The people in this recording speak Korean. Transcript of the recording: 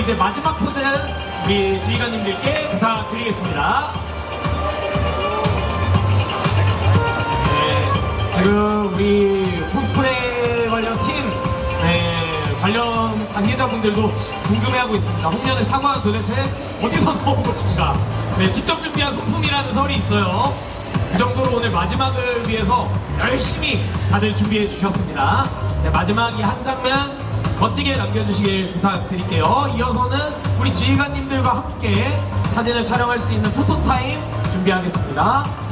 이제 마지막 포즈 우리 지휘관님들께 부탁드리겠습니다. 네, 지금 우리 코스프레 관련 팀 네, 관련 관계자분들도 궁금해하고 있습니다. 홍련의 사과 도대체 어디서 나온 것인가? 네, 직접 준비한 소품이라는 설이 있어요. 그 정도로 오늘 마지막을 위해서 열심히 다들 준비해 주셨습니다. 네, 마지막 이 한 장면 멋지게 남겨주시길 부탁드릴게요. 이어서는 우리 지휘관님들과 함께 사진을 촬영할 수 있는 포토타임 준비하겠습니다.